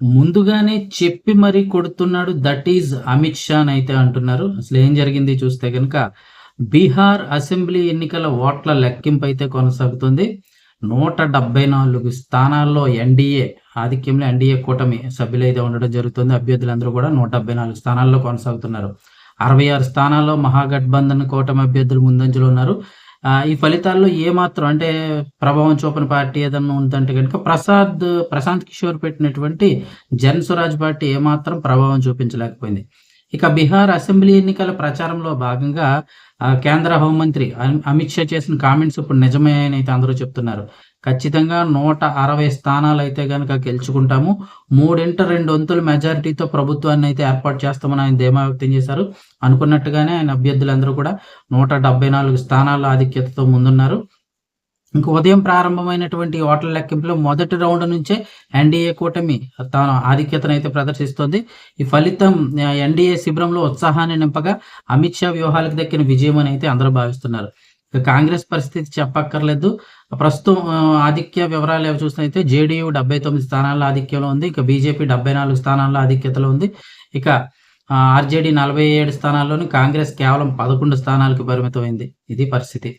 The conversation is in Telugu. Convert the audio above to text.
ముందుగానే చెప్పి మరీ కొడుతున్నాడు. దట్ ఈజ్ అమిత్ షా అని అయితే అంటున్నారు. అసలు ఏం జరిగింది చూస్తే కనుక బీహార్ అసెంబ్లీ ఎన్నికల ఓట్ల లెక్కింపు అయితే కొనసాగుతుంది. నూట డెబ్బై నాలుగు స్థానాల్లో ఎన్డీఏ ఆధిక్యంలో ఎన్డీఏ కూటమి సభ్యులు అయితే ఉండడం జరుగుతుంది. అభ్యర్థులందరూ కూడా నూట డెబ్బై నాలుగు స్థానాల్లో కొనసాగుతున్నారు. అరవై ఆరు స్థానాల్లో మహాగఠబంధన్ కూటమి అభ్యర్థులు ముందంజలో ఉన్నారు. ఈ ఫలితాల్లో ఏమాత్రం అంటే ప్రభావం చూపని పార్టీ ఏదన్నా ఉందంటే కనుక ప్రసాద్ ప్రశాంత్ కిషోర్ పెట్టినటువంటి జన్ స్వరాజ్ పార్టీ ఏమాత్రం ప్రభావం చూపించలేకపోయింది. ఇక బీహార్ అసెంబ్లీ ఎన్నికల ప్రచారంలో భాగంగా ఆ, కేంద్ర హోంమంత్రి అమిత్ షా చేసిన కామెంట్స్ ఇప్పుడు నిజమే అని అయితే అందరూ చెప్తున్నారు. ఖచ్చితంగా నూట అరవై స్థానాలు అయితే కనుక గెలుచుకుంటాము. మూడింట రెండు వంతుల మెజారిటీతో ప్రభుత్వాన్ని అయితే ఏర్పాటు చేస్తామని ఆయన ధీమా వ్యక్తం చేశారు. అనుకున్నట్టుగానే ఆయన అభ్యర్థులందరూ కూడా నూట డెబ్బై నాలుగు స్థానాల ఆధిక్యతతో ముందున్నారు. ఇంక ఉదయం ప్రారంభమైనటువంటి ఓట్ల లెక్కింపులో మొదటి రౌండ్ నుంచే ఎన్డీఏ కూటమి తన ఆధిక్యతను అయితే ప్రదర్శిస్తోంది. ఈ ఫలితం ఎన్డీఏ శిబిరంలో ఉత్సాహాన్ని నింపగా అమిత్ షా వ్యూహాలకు దక్కిన విజయం అని అయితే అందరూ భావిస్తున్నారు. కాంగ్రెస్ పరిస్థితి చెప్పక్కర్లేదు. ప్రస్తుతం ఆధిక్య వివరాలు ఏవి చూసినైతే జేడీయూ డెబ్బై తొమ్మిది స్థానాల్లో ఆధిక్యంలో ఉంది. ఇక బీజేపీ డెబ్బై నాలుగు స్థానాల్లో ఆధిక్యతలో ఉంది. ఇక ఆర్జేడీ నలభై ఏడు స్థానాల్లోని కాంగ్రెస్ కేవలం పదకొండు స్థానాలకు పరిమితమైంది. ఇది పరిస్థితి.